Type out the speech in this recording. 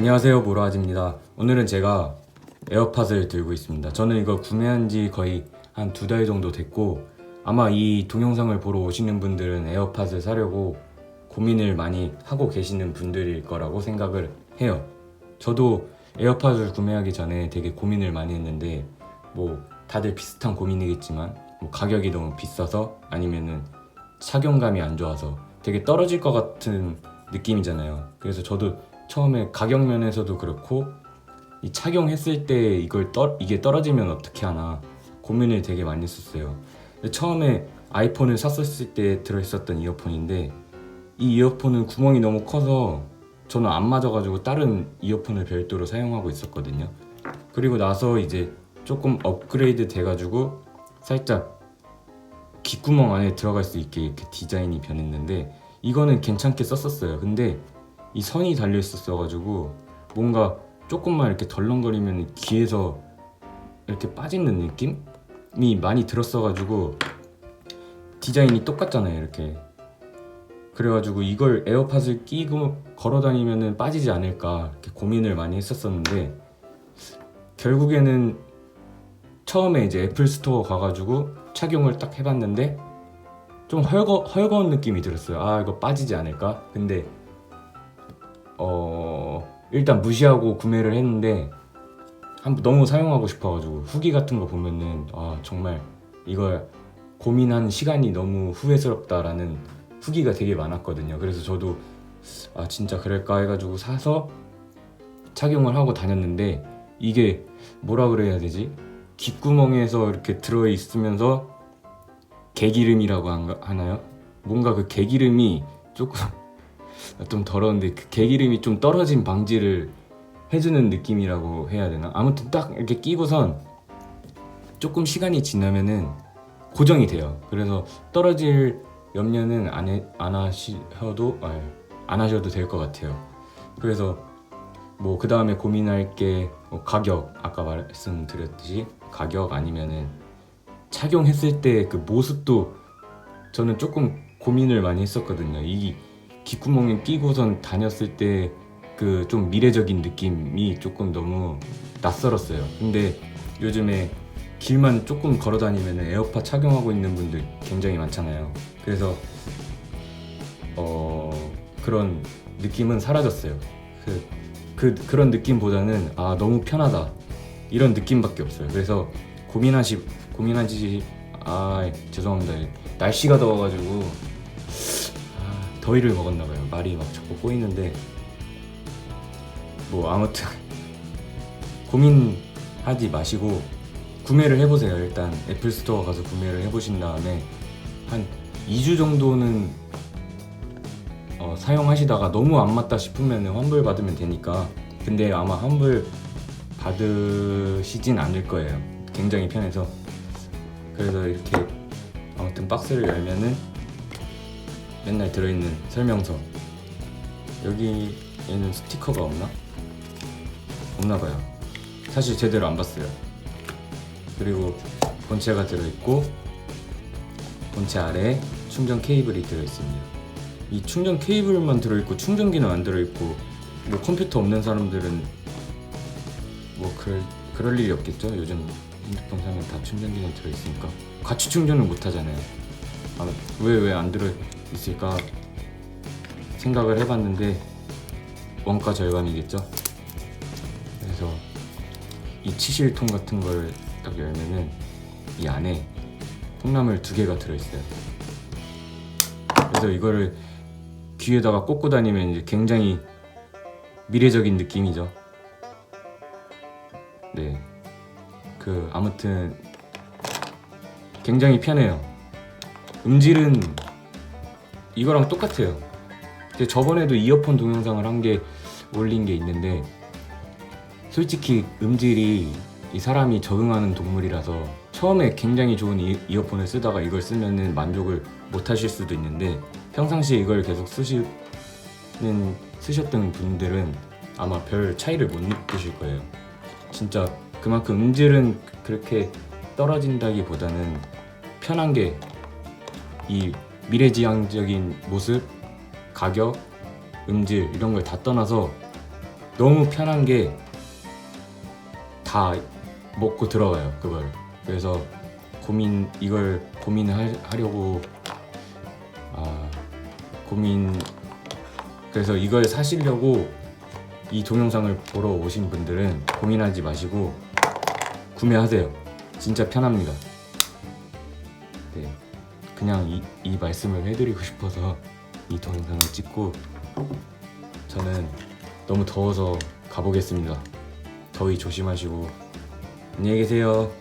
안녕하세요 보라아지입니다. 오늘은 제가 에어팟을 들고 있습니다. 저는 이거 구매한 지 거의 한 두 달 정도 됐고 아마 이 동영상을 보러 오시는 분들은 에어팟을 사려고 고민을 많이 하고 계시는 분들일 거라고 생각을 해요. 저도 에어팟을 구매하기 전에 되게 고민을 많이 했는데 뭐 다들 비슷한 고민이겠지만 뭐 가격이 너무 비싸서 아니면은 착용감이 안 좋아서 되게 떨어질 것 같은 느낌이잖아요. 그래서 저도 처음에 가격 면에서도 그렇고 이 착용했을 때 이걸 떠, 이게 떨어지면 어떻게 하나 고민을 되게 많이 했었어요. 처음에 아이폰을 샀었을 때 들어있었던 이어폰인데 이 이어폰은 구멍이 너무 커서 저는 안 맞아가지고 다른 이어폰을 별도로 사용하고 있었거든요. 그리고 나서 이제 조금 업그레이드 돼가지고 살짝 귓구멍 안에 들어갈 수 있게 이렇게 디자인이 변했는데 이거는 괜찮게 썼었어요. 근데 이 선이 달려 있었어 가지고 뭔가 조금만 이렇게 덜렁거리면 귀에서 이렇게 빠지는 느낌이 많이 들었어 가지고 디자인이 똑같잖아요. 이렇게 그래가지고 이걸 에어팟을 끼고 걸어 다니면은 빠지지 않을까 고민을 많이 했었었는데 결국에는 처음에 이제 애플 스토어 가가지고 착용을 딱 해봤는데 좀 헐거, 헐거운 느낌이 들었어요. 아 이거 빠지지 않을까? 근데 어 일단 무시하고 구매를 했는데 한번 너무 사용하고 싶어가지고 후기 같은 거 보면은 아 정말 이걸 고민한 시간이 너무 후회스럽다라는 후기가 되게 많았거든요. 그래서 저도 아 진짜 그럴까 해가지고 사서 착용을 하고 다녔는데 이게 뭐라 그래야 되지? 귓구멍에서 이렇게 들어 있으면서 개기름이라고 한- 하나요? 뭔가 그 개기름이 조금 좀 더러운데 그 개기름이 좀 떨어진 방지를 해주는 느낌이라고 해야 되나? 아무튼 딱 이렇게 끼고선 조금 시간이 지나면은 고정이 돼요. 그래서 떨어질 염려는 안, 해, 안 하셔도 아니, 안 하셔도 될 것 같아요. 그래서 뭐 그 다음에 고민할 게 뭐 가격 아까 말씀드렸듯이 가격 아니면은 착용했을 때 그 모습도 저는 조금 고민을 많이 했었거든요. 이 귓구멍에 끼고선 다녔을 때 그 좀 미래적인 느낌이 조금 너무 낯설었어요. 근데 요즘에 길만 조금 걸어 다니면 에어팟 착용하고 있는 분들 굉장히 많잖아요. 그래서 어 그런 느낌은 사라졌어요. 그, 그 그런 느낌보다는 아 너무 편하다 이런 느낌밖에 없어요. 그래서 고민하시 고민하지 아 죄송합니다. 날씨가 더워가지고 아, 더위를 먹었나 봐요. 말이 막 자꾸 꼬이는데 뭐 아무튼 고민하지 마시고 구매를 해보세요. 일단 애플 스토어 가서 구매를 해보신 다음에 한 2주 정도는 어, 사용하시다가 너무 안 맞다 싶으면 환불 받으면 되니까 근데 아마 환불 받으시진 않을 거예요. 굉장히 편해서 그래서 이렇게 아무튼 박스를 열면은 맨날 들어있는 설명서 여기에는 스티커가 없나? 없나 봐요. 사실 제대로 안 봤어요. 그리고 본체가 들어있고 본체 아래에 충전 케이블이 들어있습니다. 이 충전 케이블만 들어있고 충전기는 안 들어있고 뭐 컴퓨터 없는 사람들은 뭐 그럴, 그럴 일이 없겠죠. 요즘 핸드폰 사면 다 충전기는 들어있으니까 같이 충전을 못 하잖아요. 아, 왜왜 안 들어 있을까 생각을 해봤는데 원가 절감이겠죠. 그래서 이 치실통 같은 걸 딱 열면은 이 안에 콩나물 두 개가 들어있어요. 그래서 이거를 귀에다가 꽂고 다니면 이제 굉장히 미래적인 느낌이죠. 네. 그 아무튼 굉장히 편해요. 음질은 이거랑 똑같아요. 저번에도 이어폰 동영상을 한 게 올린 게 있는데 솔직히 음질이 이 사람이 적응하는 동물이라서 처음에 굉장히 좋은 이, 이어폰을 쓰다가 이걸 쓰면은 만족을 못 하실 수도 있는데 평상시에 이걸 계속 쓰시는 쓰셨던 분들은 아마 별 차이를 못 느끼실 거예요. 진짜 그만큼 음질은 그렇게 떨어진다기보다는 편한 게 이 미래지향적인 모습, 가격, 음질 이런 걸 다 떠나서 너무 편한 게 다 먹고 들어가요 그걸. 그래서 고민 이걸 고민을 하려고 아 고민 그래서 이걸 사시려고 이 동영상을 보러 오신 분들은 고민하지 마시고 구매하세요. 진짜 편합니다. 네 그냥 이, 이 말씀을 해드리고 싶어서 이 동영상을 찍고 저는 너무 더워서 가보겠습니다. 더위 조심하시고. 안녕히 계세요